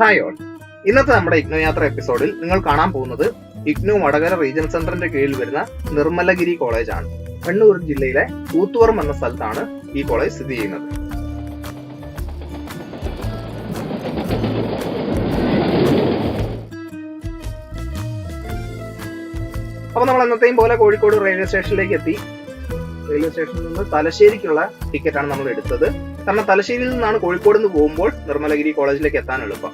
Hi all ഇന്നത്തെ നമ്മുടെ ഇഗ്നോ യാത്ര എപ്പിസോഡിൽ നിങ്ങൾ കാണാൻ പോകുന്നത് ഇഗ്നോ വടകര റീജിയൻ സെന്ററിന്റെ കീഴിൽ വരുന്ന നിർമ്മലഗിരി കോളേജ് ആണ് കണ്ണൂർ ജില്ലയിലെ കൂത്തുവറം എന്ന സ്ഥലത്താണ് ഈ കോളേജ് സ്ഥിതി ചെയ്യുന്നത്. അപ്പൊ നമ്മൾ എന്നത്തെയും പോലെ കോഴിക്കോട് റെയിൽവേ സ്റ്റേഷനിലേക്ക് എത്തി. റെയിൽവേ സ്റ്റേഷനിൽ നിന്ന് തലശ്ശേരിക്കുള്ള ടിക്കറ്റാണ് നമ്മൾ എടുത്തത്. കാരണം തലശ്ശേരിയിൽ നിന്നാണ് കോഴിക്കോട് നിന്ന് പോകുമ്പോൾ നിർമ്മലഗിരി കോളേജിലേക്ക് എത്താൻ എളുപ്പം.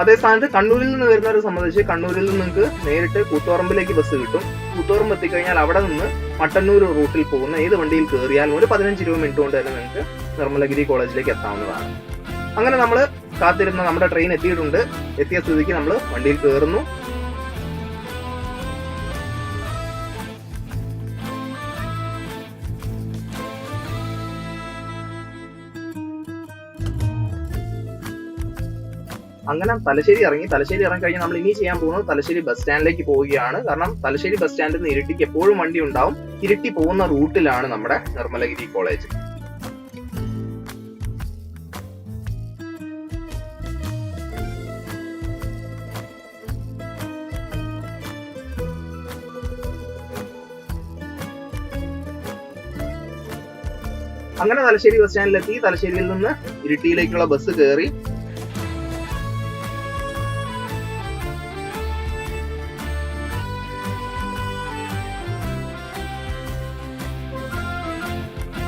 അതേ സ്ഥാനത്ത് കണ്ണൂരിൽ നിന്ന് വരുന്നവരെ സംബന്ധിച്ച് കണ്ണൂരിൽ നിന്ന് നിങ്ങൾക്ക് നേരിട്ട് കൂത്തുപറമ്പിലേക്ക് ബസ് കിട്ടും. കൂത്തുപറമ്പ് എത്തിക്കഴിഞ്ഞാൽ അവിടെ നിന്ന് മട്ടന്നൂർ റൂട്ടിൽ പോകുന്ന ഏത് വണ്ടിയിൽ കയറിയാലും ഒരു പതിനഞ്ച് ഇരുപത് മിനിറ്റ് കൊണ്ട് തന്നെ നിങ്ങൾക്ക് നിർമ്മലഗിരി കോളേജിലേക്ക് എത്താവുന്നതാണ്. അങ്ങനെ നമ്മൾ കാത്തിരുന്ന നമ്മുടെ ട്രെയിൻ എത്തിയിട്ടുണ്ട്. എത്തിയ സ്ഥിതിക്ക് നമ്മൾ വണ്ടിയിൽ കയറുന്നു അങ്ങനെ തലശ്ശേരി ഇറങ്ങി തലശ്ശേരി ഇറങ്ങി കഴിഞ്ഞാൽ നമ്മൾ ഇനി ചെയ്യാൻ പോകുന്നത് തലശ്ശേരി ബസ് സ്റ്റാൻഡിലേക്ക് പോവുകയാണ്. കാരണം തലശ്ശേരി ബസ് സ്റ്റാൻഡിൽ നിന്ന് ഇരിട്ടിക്ക് എപ്പോഴും വണ്ടി ഉണ്ടാവും. ഇരിട്ടി പോകുന്ന റൂട്ടിലാണ് നമ്മുടെ നിർമ്മലഗിരി കോളേജ് അങ്ങനെ തലശ്ശേരി ബസ് സ്റ്റാൻഡിലെത്തി തലശ്ശേരിയിൽ നിന്ന് ഇരിട്ടിയിലേക്കുള്ള ബസ് കയറി.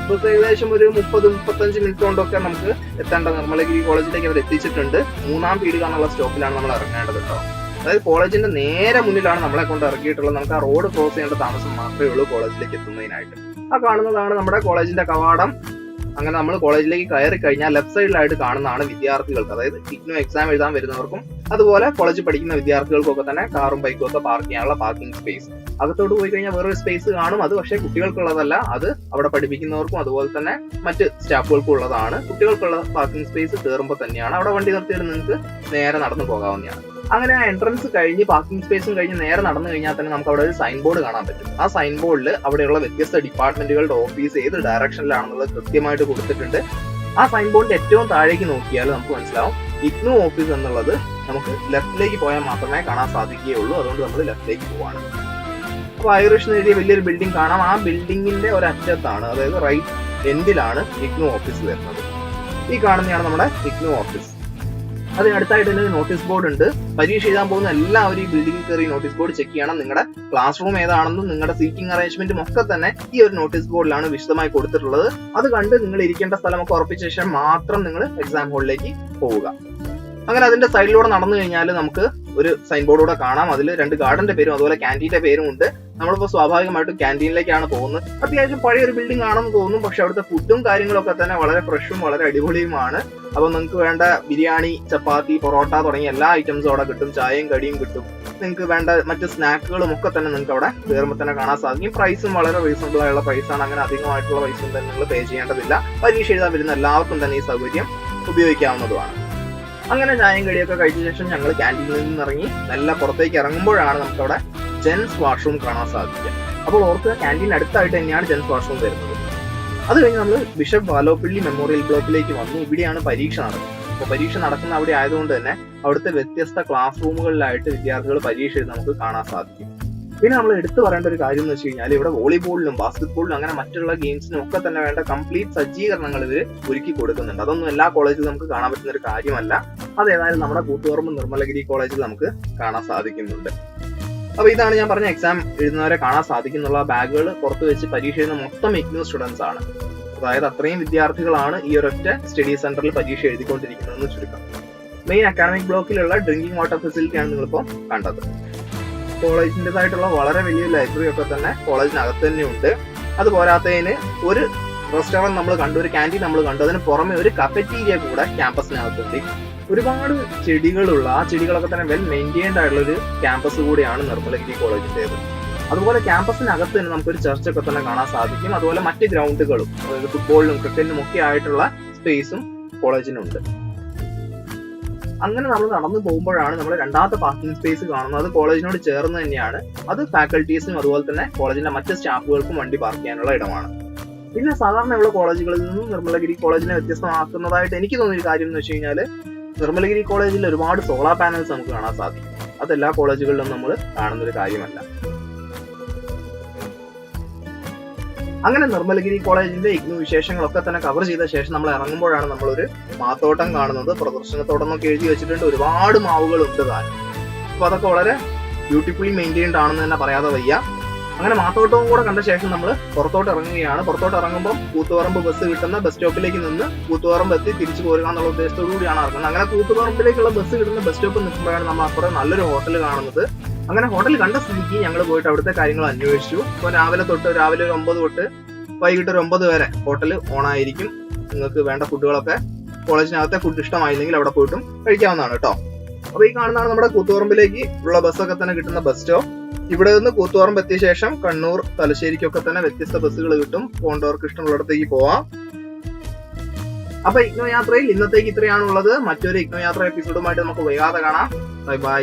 ബസ് ഏകദേശം ഒരു മുപ്പത് മുപ്പത്തഞ്ച് മിനിറ്റ് കൊണ്ടൊക്കെ നമുക്ക് എത്തേണ്ട നിർമ്മലഗിരി കോളേജിലേക്ക് അവർ എത്തിച്ചിട്ടുണ്ട്. മൂന്നാം പീടിക എന്നുള്ള സ്റ്റോപ്പിലാണ് നമ്മൾ ഇറങ്ങേണ്ടത് കേട്ടോ. അതായത് കോളേജിന്റെ നേരെ മുന്നിലാണ് നമ്മളെ കൊണ്ട് ഇറക്കിയിട്ടുള്ളത്. നമുക്ക് ആ റോഡ് ക്രോസ് ചെയ്യേണ്ട താമസം മാത്രമേ ഉള്ളൂ കോളേജിലേക്ക് എത്തുന്നതിനായിട്ട്. ആ കാണുന്നതാണ് നമ്മുടെ കോളേജിന്റെ കവാടം. അങ്ങനെ നമ്മൾ കോളേജിലേക്ക് കയറി കഴിഞ്ഞാൽ ലെഫ്റ്റ് സൈഡിലായിട്ട് കാണുന്നതാണ് വിദ്യാർത്ഥികൾക്ക്. അതായത് ഇഗ്നോ എക്സാം എഴുതാൻ വരുന്നവർക്കും അതുപോലെ കോളേജിൽ പഠിക്കുന്ന വിദ്യാർത്ഥികൾക്കൊക്കെ തന്നെ കാറും ബൈക്കും ഒക്കെ പാർക്ക് ചെയ്യാനുള്ള പാർക്കിംഗ് സ്പേസ് അകത്തോട്ട് പോയി കഴിഞ്ഞാൽ വേറൊരു സ്പേസ് കാണും. അത് പക്ഷേ കുട്ടികൾക്കുള്ളതല്ല. അത് അവിടെ പഠിപ്പിക്കുന്നവർക്കും അതുപോലെ തന്നെ മറ്റ് സ്റ്റാഫുകൾക്കും ഉള്ളതാണ്. കുട്ടികൾക്കുള്ള പാർക്കിംഗ് സ്പേസ് കയറുമ്പോൾ തന്നെയാണ്. അവിടെ വണ്ടി നിർത്തിയിട്ട് നിങ്ങൾക്ക് നേരെ നടന്നു പോകാവുന്നതാണ്. അങ്ങനെ ആ എൻട്രൻസ് കഴിഞ്ഞ് പാർക്കിംഗ് സ്പേസും കഴിഞ്ഞ് നേരെ നടന്നു കഴിഞ്ഞാൽ തന്നെ നമുക്ക് അവിടെ ഒരു സൈൻ ബോർഡ് കാണാൻ പറ്റും. ആ സൈൻ ബോർഡിൽ അവിടെയുള്ള വ്യത്യസ്ത ഡിപ്പാർട്ട്മെന്റുകളുടെ ഓഫീസ് ഏത് ഡയറക്ഷനിലാണെന്നുള്ളത് കൃത്യമായിട്ട് കൊടുത്തിട്ടുണ്ട്. ആ സൈൻ ബോർഡിന്റെ ഏറ്റവും താഴേക്ക് നോക്കിയാൽ നമുക്ക് മനസ്സിലാവും. ഇഗ്നു ഓഫീസ് എന്നുള്ളത് നമുക്ക് ലെഫ്റ്റിലേക്ക് പോയാൽ മാത്രമേ കാണാൻ സാധിക്കുകയുള്ളൂ. അതുകൊണ്ട് നമ്മൾ ലെഫ്റ്റിലേക്ക് പോവാണ്. അപ്പൊ ഐറിഷ് എഴുതിയ വലിയൊരു ബിൽഡിംഗ് കാണാം. ആ ബിൽഡിങ്ങിന്റെ അറ്റത്താണ് അതായത് റൈറ്റ് എൻഡിലാണ് ഇഗ്നു ഓഫീസ് വരുന്നത്. ഈ കാണുന്നതാണ് നമ്മുടെ ഇഗ്നു ഓഫീസ്. അതിനടുത്തായിട്ട് തന്നെ ഒരു നോട്ടീസ് ബോർഡ് ഉണ്ട്. പരീക്ഷ എഴുതാൻ പോകുന്ന എല്ലാവരും ഈ ബിൽഡിംഗിൽ കയറി നോട്ടീസ് ബോർഡ് ചെക്ക് ചെയ്യണം. നിങ്ങളുടെ ക്ലാസ് റൂം ഏതാണെന്നും നിങ്ങളുടെ സീറ്റിംഗ് അറേഞ്ച്മെന്റും ഒക്കെ തന്നെ ഈ ഒരു നോട്ടീസ് ബോർഡിലാണ് വിശദമായി കൊടുത്തിട്ടുള്ളത്. അത് കണ്ട് നിങ്ങൾ ഇരിക്കേണ്ട സ്ഥലമൊക്കെ ഉറപ്പിച്ച ശേഷം മാത്രം നിങ്ങൾ എക്സാം ഹോളിലേക്ക് പോവുക. അങ്ങനെ അതിന്റെ സൈഡിലൂടെ നടന്നു കഴിഞ്ഞാൽ നമുക്ക് ഒരു സൈൻ ബോർഡ് കൂടെ കാണാം. അതിൽ രണ്ട് ഗാർഡന്റെ പേരും അതുപോലെ ക്യാന്റീന്റെ പേരും ഉണ്ട്. നമ്മളിപ്പോൾ സ്വാഭാവികമായിട്ടും ക്യാന്റീനിലേക്കാണ് പോകുന്നത്. അത്യാവശ്യം പഴയ ഒരു ബിൽഡിംഗ് ആണെന്ന് തോന്നും പക്ഷെ അവിടുത്തെ ഫുഡും കാര്യങ്ങളൊക്കെ തന്നെ വളരെ ഫ്രഷും വളരെ അടിപൊളിയുമാണ്. അപ്പോൾ നിങ്ങൾക്ക് വേണ്ട ബിരിയാണി ചപ്പാത്തി പൊറോട്ട തുടങ്ങിയ എല്ലാ ഐറ്റംസും അവിടെ കിട്ടും. ചായയും കടിയും കിട്ടും. നിങ്ങൾക്ക് വേണ്ട മറ്റ് സ്നാക്കുകളും ഒക്കെ തന്നെ നിങ്ങൾക്ക് അവിടെ കയറുമ്പോൾ തന്നെ കാണാൻ സാധിക്കും. പ്രൈസും വളരെ റീസണബിൾ ആയുള്ള പ്രൈസാണ് അങ്ങനെ അധികമായിട്ടുള്ള പൈസ തന്നെ നിങ്ങൾ പേ ചെയ്യേണ്ടതില്ല. പരീക്ഷ എഴുതാൻ വരുന്ന എല്ലാവർക്കും തന്നെ ഈ സൗകര്യം ഉപയോഗിക്കാവുന്നതുമാണ്. അങ്ങനെ ചായയും കടിയൊക്കെ കഴിച്ച ശേഷം ഞങ്ങൾ ക്യാന്റീനിൽ നിന്ന് ഇറങ്ങി നല്ല പുറത്തേക്ക് ഇറങ്ങുമ്പോഴാണ് നമുക്ക് അവിടെ ജെൻസ് വാഷ്റൂം കാണാൻ സാധിക്കുക. അപ്പോൾ ഓർക്കുക ക്യാന്റീൻ അടുത്തായിട്ട് തന്നെയാണ് ജെൻസ് വാഷ്റൂം വരുന്നത്. അത് കഴിഞ്ഞ് നമ്മൾ ബിഷപ്പ് വാലോപ്പള്ളി മെമ്മോറിയൽ ബ്ലോക്കിലേക്ക് വന്നു. ഇവിടെയാണ് പരീക്ഷ നടക്കുന്നത്. അപ്പോൾ പരീക്ഷ നടക്കുന്ന അവിടെ ആയതുകൊണ്ട് തന്നെ അവിടുത്തെ വ്യത്യസ്ത ക്ലാസ് റൂമുകളിലായിട്ട് വിദ്യാർത്ഥികൾ പരീക്ഷ എഴുതി നമുക്ക് കാണാൻ സാധിക്കും. പിന്നെ നമ്മൾ എടുത്തു പറയേണ്ട ഒരു കാര്യം എന്ന് വെച്ച് കഴിഞ്ഞാൽ ഇവിടെ വോളിബോളിലും ബാസ്കറ്റ്ബോളിലും അങ്ങനെ മറ്റുള്ള ഗെയിംസിനും ഒക്കെ തന്നെ വേണ്ട കംപ്ലീറ്റ് സജ്ജീകരണങ്ങൾ ഇവർ ഒരുക്കി കൊടുക്കുന്നുണ്ട്. അതൊന്നും എല്ലാ കോളേജിലും നമുക്ക് കാണാൻ പറ്റുന്ന ഒരു കാര്യമല്ല. അത് ഏതായാലും നമ്മുടെ കൂത്തുപറമ്പ് നിർമ്മലഗിരി കോളേജിൽ നമുക്ക് കാണാൻ സാധിക്കുന്നുണ്ട്. അപ്പൊ ഇതാണ് ഞാൻ പറഞ്ഞ എക്സാം എഴുതുന്നവരെ കാണാൻ സാധിക്കുന്നുള്ള ബാഗുകൾ. പുറത്ത് വെച്ച് പരീക്ഷ എഴുതുന്ന മൊത്തം ഇഗ്നോ സ്റ്റുഡൻസ് ആണ്. അതായത് അത്രയും വിദ്യാർത്ഥികളാണ് ഈ ഒരൊറ്റ സ്റ്റഡി സെന്ററിൽ പരീക്ഷ എഴുതിക്കൊണ്ടിരിക്കുന്നതെന്ന് ചുരുക്കം. മെയിൻ അക്കാഡമിക് ബ്ലോക്കിലുള്ള ഡ്രിങ്കിങ് വാട്ടർ ഫെസിലിറ്റിയാണ് നിങ്ങളിപ്പോൾ കണ്ടത്. കോളേജിന്റെതായിട്ടുള്ള വളരെ വലിയ ലൈബ്രറി ഒക്കെ തന്നെ കോളേജിനകത്ത് തന്നെ ഉണ്ട്. അത് പോരാത്തതിന് ഒരു റെസ്റ്റോറന്റ് നമ്മൾ കണ്ടു ഒരു ക്യാന്റീൻ നമ്മൾ കണ്ടു. അതിന് പുറമെ ഒരു കഫറ്റീരിയ കൂടെ ക്യാമ്പസിനകത്തുണ്ട് ഒരുപാട് ചെടികളുള്ള ആ ചെടികളൊക്കെ തന്നെ വെൽ മെയിന്റെയിൻഡ് ആയിട്ടുള്ള ഒരു ക്യാമ്പസ് കൂടിയാണ് നിർമ്മലഗിരി കോളേജിന്റെത് അതുപോലെ ക്യാമ്പസിനകത്ത് തന്നെ നമുക്കൊരു ചർച്ചൊക്കെ തന്നെ കാണാൻ സാധിക്കും. അതുപോലെ മറ്റ് ഗ്രൗണ്ടുകളും അതായത് ഫുട്ബോളിലും ക്രിക്കറ്റിനും ഒക്കെ ആയിട്ടുള്ള സ്പേസും കോളേജിനുണ്ട് അങ്ങനെ നമ്മൾ നടന്നു പോകുമ്പോഴാണ് നമ്മൾ രണ്ടാമത്തെ പാർക്കിംഗ് സ്പേസ് കാണുന്നത്. അത് കോളേജിനോട് ചേർന്ന് തന്നെയാണ്. അത് ഫാക്കൽറ്റീസിനും അതുപോലെ തന്നെ കോളേജിന്റെ മറ്റ് സ്റ്റാഫുകൾക്കും വണ്ടി പാർക്ക് ചെയ്യാനുള്ള ഇടമാണ്. പിന്നെ സാധാരണയുള്ള കോളേജുകളിൽ നിന്നും നിർമ്മലഗിരി കോളേജിനെ വ്യത്യസ്തമാക്കുന്നതായിട്ട് എനിക്ക് തോന്നിയ കാര്യം എന്ന് വെച്ച് കഴിഞ്ഞാൽ നിർമ്മലഗിരി കോളേജിൽ ഒരുപാട് സോളാർ പാനൽസ് നമുക്ക് കാണാൻ സാധിക്കും. അത് എല്ലാ കോളേജുകളിലും നമ്മൾ കാണുന്ന ഒരു കാര്യമല്ല. അങ്ങനെ നിർമ്മലഗിരി കോളേജിന്റെ ഇഗ്നു വിശേഷങ്ങളൊക്കെ തന്നെ കവർ ചെയ്ത ശേഷം നമ്മൾ ഇറങ്ങുമ്പോഴാണ് നമ്മളൊരു മാത്തോട്ടം കാണുന്നത്. പ്രദർശനത്തോടൊന്നൊക്കെ എഴുതി വെച്ചിട്ടുണ്ട്. ഒരുപാട് മാവുകൾ ഉണ്ട് താൻ. അപ്പൊ അതൊക്കെ വളരെ ബ്യൂട്ടിഫുള്ളി മെയിന്റെയിൻഡ് ആണെന്ന് തന്നെ പറയാതെ വയ്യ. അങ്ങനെ മാത്തോട്ടവും കൂടെ കണ്ട ശേഷം നമ്മൾ പുറത്തോട്ട് ഇറങ്ങുകയാണ്. പുറത്തോട്ട് ഇറങ്ങുമ്പോൾ കൂത്തുപറമ്പ് ബസ് കിട്ടുന്ന ബസ് സ്റ്റോപ്പിലേക്ക് നിന്ന് കൂത്തുപറമ്പ് എത്തി തിരിച്ചു പോരുക എന്നുള്ള ഉദ്ദേശത്തോടു കൂടിയാണ് ഇറങ്ങുന്നത് അങ്ങനെ കൂത്തുപറമ്പിലേക്കുള്ള ബസ് കിട്ടുന്ന ബസ് സ്റ്റോപ്പ് നിൽക്കുമ്പോഴാണ് നമ്മൾ അപ്പുറം നല്ലൊരു ഹോട്ടൽ കാണുന്നത്. അങ്ങനെ ഹോട്ടൽ കണ്ട സ്ഥിതിക്ക് ഞങ്ങൾ പോയിട്ട് അവിടുത്തെ കാര്യങ്ങൾ അന്വേഷിച്ചു. ഇപ്പോൾ രാവിലെ തൊട്ട് രാവിലെ ഒരു ഒമ്പത് തൊട്ട് വൈകിട്ട് ഒരു ഒമ്പത് വരെ ഹോട്ടൽ ഓണായിരിക്കും നിങ്ങൾക്ക് വേണ്ട ഫുഡുകളൊക്കെ കോളേജിനകത്തെ ഫുഡ് ഇഷ്ടമായില്ലെങ്കിൽ അവിടെ പോയിട്ടും കഴിക്കാവുന്നതാണ് കേട്ടോ. അപ്പൊ ഈ കാണുന്നതാണ് നമ്മുടെ കൂത്തുപറമ്പിലേക്ക് ഉള്ള ബസ്സൊക്കെ തന്നെ കിട്ടുന്ന ബസ് സ്റ്റോപ്പ് ഇവിടെ നിന്ന് കൂത്തുപറമ്പ് എത്തിയ ശേഷം കണ്ണൂർ തലശ്ശേരിക്കൊക്കെ തന്നെ വ്യത്യസ്ത ബസ്സുകൾ കിട്ടും. പോണ്ടവർക്ക് ഇഷ്ടമുള്ളിടത്തേക്ക് പോവാം. അപ്പൊ ഇഗ്നോ യാത്രയിൽ ഇന്നത്തേക്ക് ഇത്രയാണുള്ളത്. മറ്റൊരു ഇഗ്നോ യാത്ര എപ്പിസോഡുമായിട്ട് നമുക്ക് വൈകാതെ കാണാം. Bye bye